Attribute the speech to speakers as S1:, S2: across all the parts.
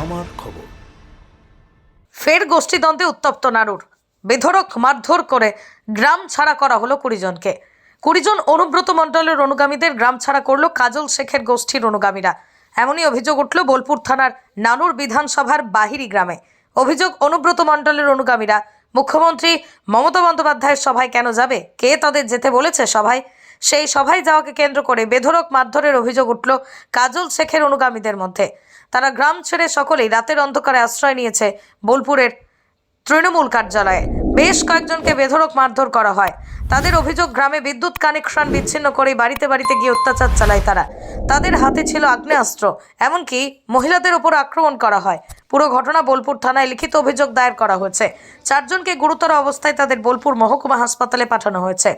S1: আমার খবর।
S2: ফের গোষ্ঠীদ্বন্দ্বে উত্তপ্ত নাড়ুর বেধরক মারধর করে গ্রাম ছাড়া করা হলো কুড়িজনকে কুড়িজন অনুব্রত মণ্ডলের অনুগামীদের গ্রাম ছাড়া করল কাজল শেখের গোষ্ঠীর অনুগামীরা। এমনই অভিযোগ উঠল বোলপুর থানার নানুর বিধানসভার বাহিরি গ্রামে। অভিযোগ অনুব্রত মণ্ডলের অনুগামীরা। মুখ্যমন্ত্রী মমতা বন্দ্যোপাধ্যায়ের সভায় কেন যাবে? কে তাদের যেতে বলেছে সভায়? সেই সভায় যাওয়াকে কেন্দ্র করে বেধরক মারধরের অভিযোগ উঠল কাজল শেখের অনুগামীদের মধ্যে। তারা গ্রাম ছেড়ে সকলেই রাতের অন্ধকারে আশ্রয় নিয়েছে বোলপুরের তৃণমূল কার্যালয়ে। বেশ কয়েকজনকে বেধড়ক মারধর করা হয়। তাদের অভিযোগ, গ্রামে বিদ্যুৎ কানেকশন বিচ্ছিন্ন করে বাড়িতে বাড়িতে গিয়ে অত্যাচার চালায় তারা। তাদের হাতে ছিল আগ্নেয়াস্ত্র, এমনকি মহিলাদের ওপর আক্রমণ করা হয়। পুরো ঘটনা বোলপুর থানায় লিখিত অভিযোগ দায়ের করা হয়েছে। চারজনকে গুরুতর অবস্থায় তাদের বোলপুর মহকুমা হাসপাতালে পাঠানো হয়েছে।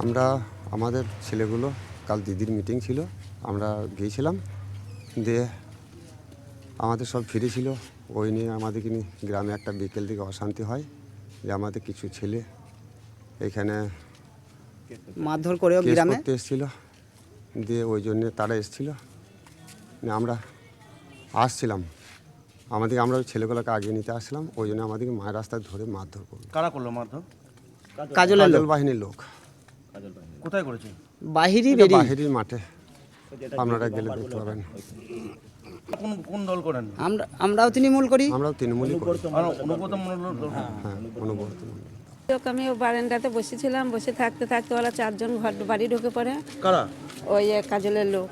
S3: আমরা আমাদের ছেলেগুলো কাল দিদির মিটিং ছিল আমরা গিয়েছিলাম দিয়ে আমাদের সব ফিরেছিল। ওই নিয়ে আমাদেরকে নিয়ে গ্রামে একটা বিকেল দিকে অশান্তি হয় যে আমাদের কিছু ছেলে এখানে
S4: মারধর করেও গ্রামে?
S3: করতে এসেছিল দিয়ে ওই জন্যে তারা এসেছিল। আমরা আসছিলাম। আমাদের আমরা ওই ছেলেগুলোকে আগিয়ে নিতে আসলাম ওই জন্য আমাদেরকে মায়ের রাস্তায় ধরে মারধর করল।
S5: কারা করল মারধর?
S4: কাজলের লোক।
S3: কাজল বাহিনীর লোক।
S5: কোথায় করেছে?
S4: বাহিরই
S3: এটা
S4: বেরিয়ে।
S3: বাহিরের মাঠে। আপনারা গেলে দেখতে পাবেন।
S5: কোন কোন দল করেন?
S4: আমরা আমরাও তৃণমূল করি।
S3: আমরাও তৃণমূলই করি।
S5: অনুব্রত মণ্ডল দল
S3: হ্যাঁ অনুব্রত মণ্ডল।
S6: লোক আমি ও বারান্দাতে বসেছিলাম বসে থাকতে থাকতে ওরা চারজন ঘর বাড়ি ঢুকে পড়ে।
S5: কারা?
S6: ওই এক কাজলের লোক।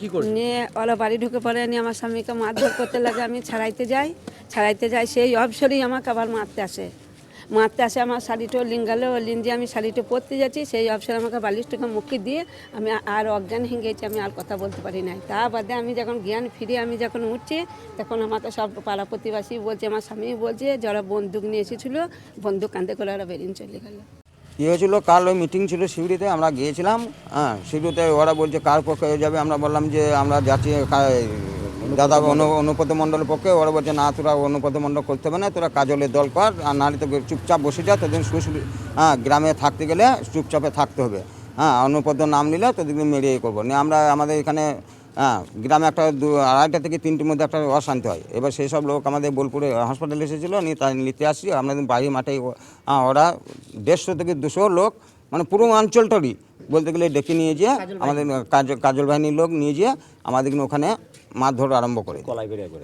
S5: কি করে
S6: নিয়ে ওরা বাড়ি ঢুকে পড়ে, নিয়ে আমার স্বামীকে মারধর করতে লাগে, আমি ছাড়াইতে যাই ছাড়াইতে যাই, সেই অবসরেই আমাকে আবার মারতে আসে। মারতে আসে, আমার শাড়িটা লিঙ্গালে লিন আমি শাড়িটা পরতে যাচ্ছি, সেই অবসরে আমাকে বালিশটাকে মুখে দিয়ে আমি আর অজ্ঞান হয়ে গেছি, আমি আর কথা বলতে পারি নাই। তা বাদে আমি যখন জ্ঞান ফিরে আমি যখন উঠছি, তখন আমাকে সব পাড়া প্রতিবাসী বলছে, আমার স্বামী বলছে, যারা বন্দুক নিয়ে এসেছিল, বন্দুক কাঁধে করে ওরা বেরিয়ে চলে গেলো।
S7: কী হয়েছিল? কাল ওই মিটিং ছিল শিউড়িতে আমরা গিয়েছিলাম হ্যাঁ শিউড়িতে ওরা বলছে কার পক্ষে হয়ে যাবে, আমরা বললাম যে আমরা যাচ্ছি দাদা অনু, অনুপদ মণ্ডলের পক্ষে, ওরা বলছে, না, তোরা অনুপদ মণ্ডল করতে হবে না, তোরা কাজলের দল কর, আর নাহলে তো চুপচাপ বসে যা, তোদের শুশু হ্যাঁ গ্রামে থাকতে গেলে চুপচাপে থাকতে হবে। হ্যাঁ অনুপদ নাম নিলে তোদের মেরে ইয়ে করব। নিয়ে আমরা, আমাদের এখানে হ্যাঁ গ্রামে একটা দু আড়াইটা থেকে তিনটের মধ্যে একটা অশান্তি হয়। এবার সেই সব লোক আমাদের বোলপুরে হাসপাতালে এসেছিল নিয়ে তাই নিতে আসছি আমাদের বাড়ির মাঠে ওরা দেড়শো থেকে দুশো লোক মানে পুরো অঞ্চলটারই বলতে গেলে ডেকে নিয়ে যেয়ে আমাদের কাজ কাজল বাহিনীর লোক নিয়ে যেয়ে আমাদেরকে ওখানে মারধর আরম্ভ করে।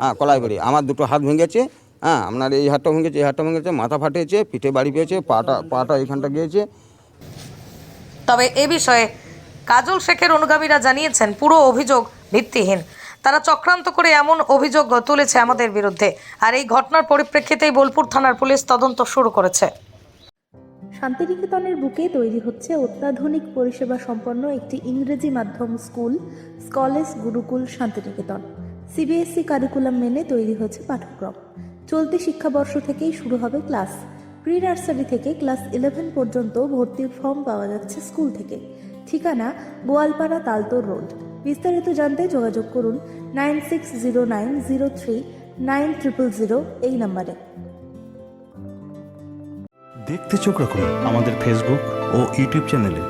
S7: হ্যাঁ কলাইবাড়ি আমার দুটো হাত ভেঙেছে হ্যাঁ আপনার এই হাতটা ভেঙেছে এই হাতটা ভেঙেছে মাথা ফাটিয়েছে পিঠে বাড়ি পেয়েছে পাটা পাটা এখানটা গিয়েছে।
S2: তবে এ বিষয়ে কাজল শেখের অনুগামীরা জানিয়েছেন পুরো অভিযোগ ভিত্তিহীন। তারা চক্রান্ত করে এমন অভিযোগ তুলেছে আমাদের বিরুদ্ধে। আর এই ঘটনার পরিপ্রেক্ষিতেই বোলপুর থানার পুলিশ তদন্ত শুরু করেছে।
S8: শান্তিনিকেতনের বুকে তৈরি হচ্ছে অত্যাধুনিক পরিষেবা সম্পন্ন একটি ইংরেজি মাধ্যম স্কুল, স্কলেজ গুরুকুল শান্তিনিকেতন। সিবিএসসি কারিকুলাম মেনে তৈরি হয়েছে পাঠ্যক্রম। চলতি শিক্ষাবর্ষ থেকেই শুরু হবে ক্লাস। প্রি নার্সারি থেকে ক্লাস ইলেভেন পর্যন্ত ভর্তির ফর্ম পাওয়া যাচ্ছে স্কুল থেকে। ঠিকানা গোয়ালপাড়া তালতোর রোড। বিস্তারিত জানতে যোগাযোগ করুন nine six zero nine zero three nine triple zero এই নম্বরে।
S1: দেখতে চোখ রাখুন আমাদের ফেসবুক ও ইউটিউব চ্যানেলে।